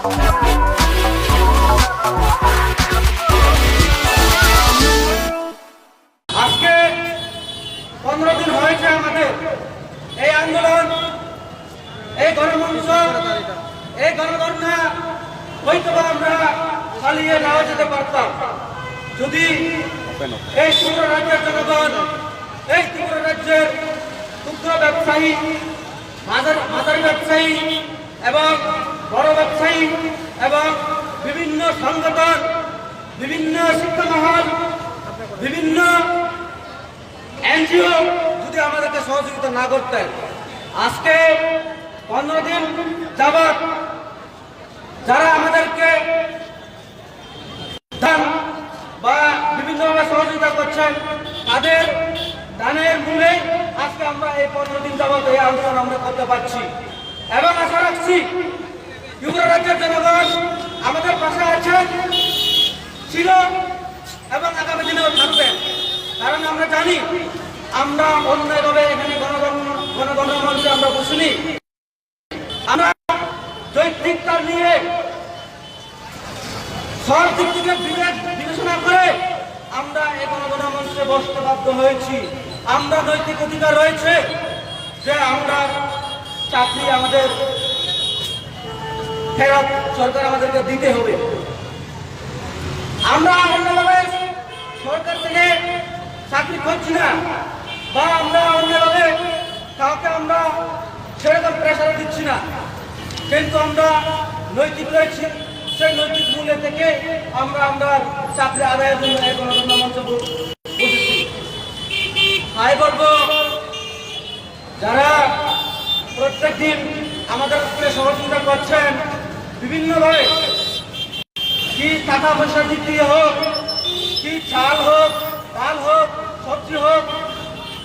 আজকে পনেরো দিন হয়েছে আমাদের। এই আন্দোলন, এই গণমঞ্চ, এই গণধর্ণা হয়তো আমরা চালিয়ে নেওয়া যেতে পারতাম। যদি এই ত্রিপুরা রাজ্যের জনগণ, এই ত্রিপুরা রাজ্যের ক্ষুদ্র ব্যবসায়ী, মাদার মাদারি ব্যবসায়ী এবং বড় ব্যবসায়ী এবং বিভিন্ন সংগঠন, বিভিন্ন শিক্ষা মহল বিভিন্ন এনজিও যদি আমাদেরকে সহযোগিতা না করতেন। আজকে পনেরো দিন যাবৎ যারা আমাদেরকে দান বা বিভিন্নভাবে সহযোগিতা করছেন, তাদের দানের মূলে আজকে আমরা এই পনেরো দিন যাবৎ এই আন্দোলন আমরা করতে পারছি। এবং আশা রাখছি ত্রিপুরা রাজ্যের জনগণ আমাদের পাশে আছেন ছিল এবং আগামী দিনেও থাকবেন কারণ আমরা জানি, আমরা অন্যায়ভাবে এখানে গণগণ গণগণমঞ্চে আমরা বসিনি আমরা যৌক্তিকতা নিয়ে সব দিক থেকে বিবেচনা করে আমরা এই গণগণমঞ্চে বসতে বাধ্য হয়েছি। আমরা নৈতিক অধিকার রয়েছে যে আমরা চাকরি আমাদের ফেরত সরকার আমাদেরকে দিতে হবে। আমরা অন্যভাবে সরকার থেকে চাকরি করছি না, বা আমরা অন্যভাবে কাউকে আমরা সেরকম প্রেশার দিচ্ছি না। কিন্তু আমরা নৈতিক রয়েছি, সেই নৈতিক মূল্য থেকে আমরা আমরা চাকরি আদায়ের জন্য ব- বসেছি। তাই বলব, যারা প্রত্যেক দিন আমাদের উপরে সহযোগিতা করছেন বিভিন্নভাবে কি টাকা পয়সার দিক দিয়ে হোক, কি চাল হোক, ডাল হোক, সবজি হোক,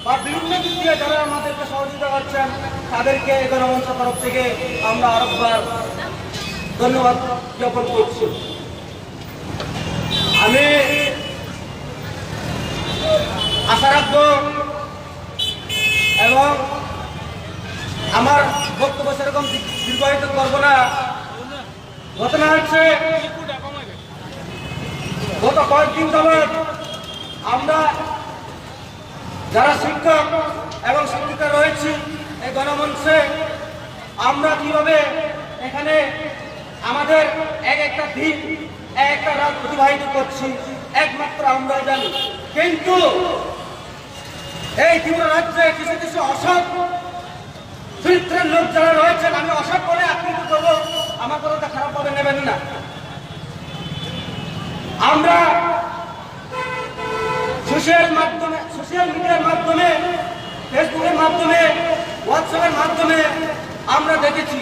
বা বিভিন্ন দিক দিয়ে যারা আমাদেরকে সহযোগিতা করছেন, তাদেরকে গণমঞ্চ তরফ থেকে আমরা আরেকবার ধন্যবাদ জ্ঞাপন করছি। আমি আশা রাখব এবং আমার বক্তব্য সেরকম দীর্ঘায়িত করব না। ঘটনা হচ্ছে, গত কয়েকদিন যাবৎ আমরা যারা শিক্ষক এবং শিক্ষিকা রয়েছি এই গণমঞ্চে, আমরা কীভাবে এখানে আমাদের এক একটা দিন, এক একটা রাত অতিবাহিত করছি, একমাত্র আমরা জানি। কিন্তু এই ত্রিপুরা রাজ্যে কিছু কিছু অসৎ চরিত্রের লোক যারা রয়েছেন, আমি অসৎ বলে আখ্যায়িত করব। আমার কথাটা খারাপ ভাবে নেবেন না। আমরা সোশ্যাল মাধ্যমে সোশ্যাল মিডিয়ার মাধ্যমে ফেসবুকের মাধ্যমে হোয়াটসঅ্যাপের মাধ্যমে আমরা দেখেছি,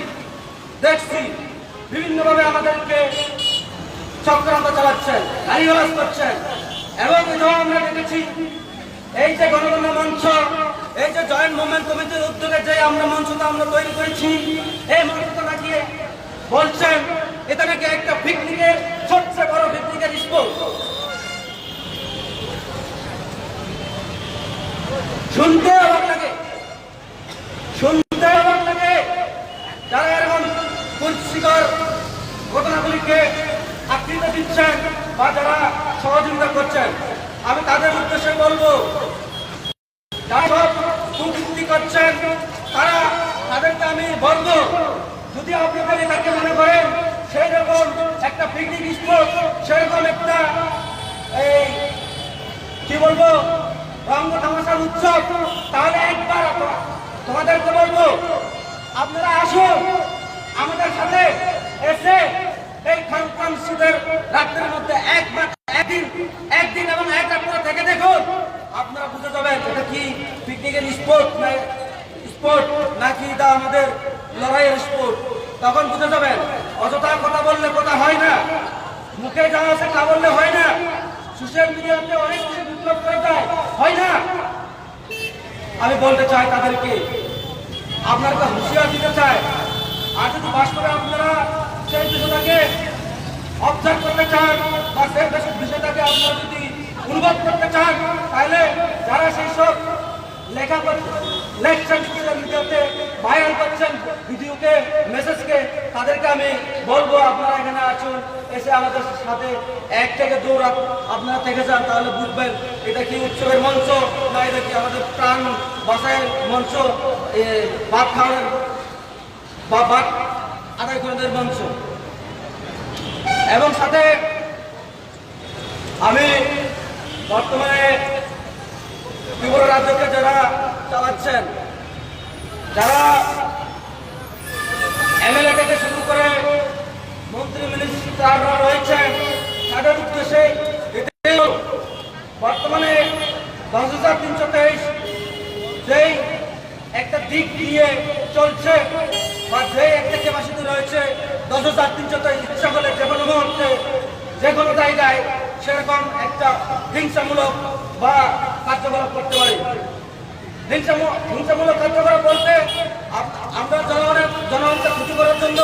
দেখছি, বিভিন্নভাবে আমাদেরকে চক্রান্ত চালাচ্ছেন গাড়িওয়াজ করছেন। এবং এটাও আমরা দেখেছি, এই যে গণগণ মঞ্চ, এই যে জয়েন্ট মুভমেন্ট কমিটির উদ্যোগে যে আমরা মঞ্চটা আমরা তৈরি করেছি, এই মঞ্চটা নাকি বলছেন, এটা নাকি একটা পিকনিকের সবচেয়ে বড় পিকনিকের স্পোর্ট শুনতে অবাক লাগে। শুনতে অবাক লাগে যারা এরকম কুৎসিকর ঘটনাগুলিকে আকৃত দিচ্ছেন বা যারা সহযোগিতা করছেন। আমি তাদের উদ্দেশ্যে বলব, যারা সব কুকীর্তি করছেন, তারা তাদেরকে আমি বলব যদি আপনারা এটাকে মনে করেন সেই রকম একটা পিকনিক স্পট সেরকম একটা, এই, কি বলব রঙ্গ তামাশার উৎসব, তাহলে একবার তোমাদেরকে বলব, আপনারা আসুন, আমাদের সাথে এসে এই খান সুদের রাত্রের মধ্যে একবার একদিন একদিন এবং এক রাত করে থেকে দেখুন আপনারা বুঝে যাবেন এটা কি পিকনিকের স্পোর্ট না স্পোর্ট নাকি এটা আমাদের লড়াইয়ের স্পোর্ট তখন বুঝে যাবেন অযথা কথা বললে কথা হয় না মুখে যা আছে তা বললে হয় না। সোশ্যাল মিডিয়াতে অনেক কিছু বিপ্লব করে দেয়। হয় না? আমি বলতে চাই তাদেরকে, আপনারা হুঁশিয়ার দিতে চাই আর যদি বাস করে আপনারা সেই বিষয়টাকে অবজার্ভ করতে চান, বা সেই বিষয়টাকে আপনারা যদি অনুবাদ করতে চান, তাহলে যারা সেই সব লেখা করছেন লেখছেন সোশ্যাল মিডিয়াতে ভাইরাল করছেন ভিডিওকে মেসেজকে তাদেরকে আমি বলব, আপনারা এখানে আসুন, এসে আমাদের সাথে এক থেকে দু রাত আপনারা থেকে যান, তাহলে বুঝবেন এটা কি উৎসবের মঞ্চ না এটা কি আমাদের প্রাণ বাসায়ের মঞ্চ ভাত খাওয়ানোর বা ভাত আদায় করে মঞ্চ। এবং সাথে আমি বর্তমানে ত্রিপুরা রাজ্যকে যারা চালাচ্ছেন যারা এমএলএ থেকে শুরু করে মন্ত্রী মিনিস্টাররা রয়েছেন তাদের উদ্দেশ্যে হলো, বর্তমানে দশ হাজার তিনশো তেইশ যেই একটা দিক দিয়ে চলছে বা যে একটা ক্যাপাসিটি রয়েছে দশ হাজার তিনশো তেইশ ইচ্ছা করলে যে কোনো মুহূর্তে যে কোনো জায়গায় সেরকম একটা হিংসামূলক বা কার্যকলাপ করতে পারি হিংসামূলক কার্যকলাপ বলতে আমরা জনগণের জনগণকে ক্ষতি করার জন্য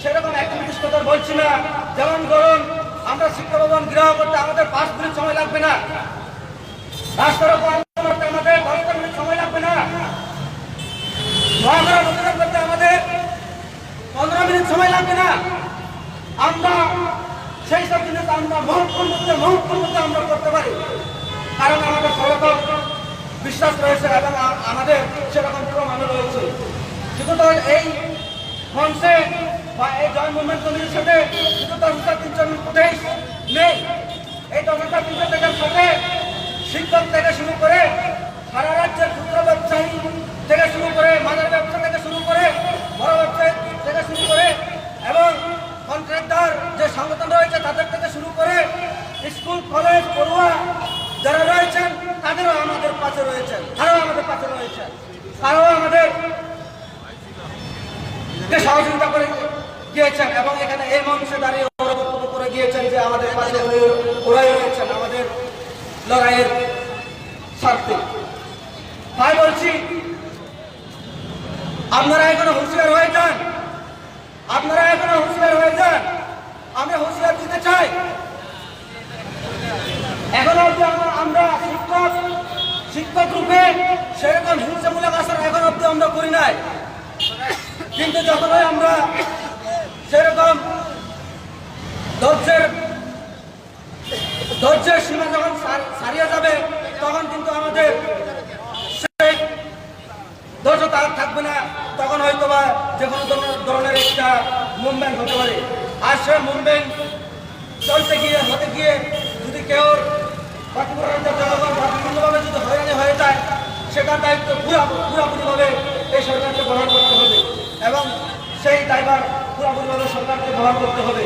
সেরকম অ্যাক্টিভিটিস কথা বলছি না যেমন ধরুন আমরা শিক্ষা ভবন গৃহ করতে আমাদের পাঁচ মিনিট সময় লাগবে না করতে আমাদের মিনিট সময় লাগবে না করতে আমাদের পনেরো মিনিট সময় লাগবে না আমরা সেই সব জিনিস আমরা মুহূর্তের মধ্যে মুহূর্তের আমরা করতে পারি কারণ আমাদের সেরকম বিশ্বাস রয়েছে এবং আমাদের সেরকম প্রমাণও রয়েছে। শুধু এই মঞ্চে বা এই জয় মুভমেন্ট কমিটির সাথে শুধু দশটা তিনজন দেশ নেই। এই দশটা তিনজন দেশের সাথে শিক্ষক থেকে শুরু করে সারা রাজ্যের ক্ষুদ্র ব্যবসায়ী থেকে শুরু করে মাদার ব্যবসা থেকে শুরু করে বড় ব্যবসায়ী থেকে শুরু করে এবং কন্ট্রাক্টর যে সংগঠন রয়েছে তাদের থেকে শুরু করে স্কুল, কলেজ, পড়ুয়া যারা রয়েছেন, তাদেরও আমাদের পাশে রয়েছেন, তারাও আমাদের পাশে রয়েছেন। তারাও আমাদের সহযোগিতা করে গিয়েছেন এবং এখানে এই মঞ্চে দাঁড়িয়ে করে গিয়েছেন যে আমাদের আমাদের লড়াইয়ের স্বার্থে। তাই বলছি, আপনারা এখনও হুঁশিয়ার হয়ে যান। আপনারা এখনও হুঁশিয়ার হয়ে যান আমি হুঁশিয়ার দিতে চাই এখন অব্দি আমরা- আমরা শিক্ষক শিক্ষক রূপে সেরকম হিংসামূলক আসার এখন অব্দি আমরা করি নাই কিন্তু যখনই আমরা সেরকম ধৈর্যের ধৈর্যের সীমা যখন সার- ছাড়িয়ে যাবে, তখন কিন্তু আমাদের ধৈর্য তার থাকবে না। তখন হয়তো বা যে কোনো ধরনের- একটা মুভমেন্ট হতে পারে। আর সে মুভমেন্ট চলতে গিয়ে, হতে গিয়ে যদি কেউ বিভিন্নভাবে যদি হয়ে যায়, সেটার দায়িত্ব পুরা, পুরাপুরিভাবে এই সরকারকে বহন করতে হবে। এবং সেই ড্রাইভার পুরাপুরিভাবে সরকারকে ব্যবহার করতে হবে।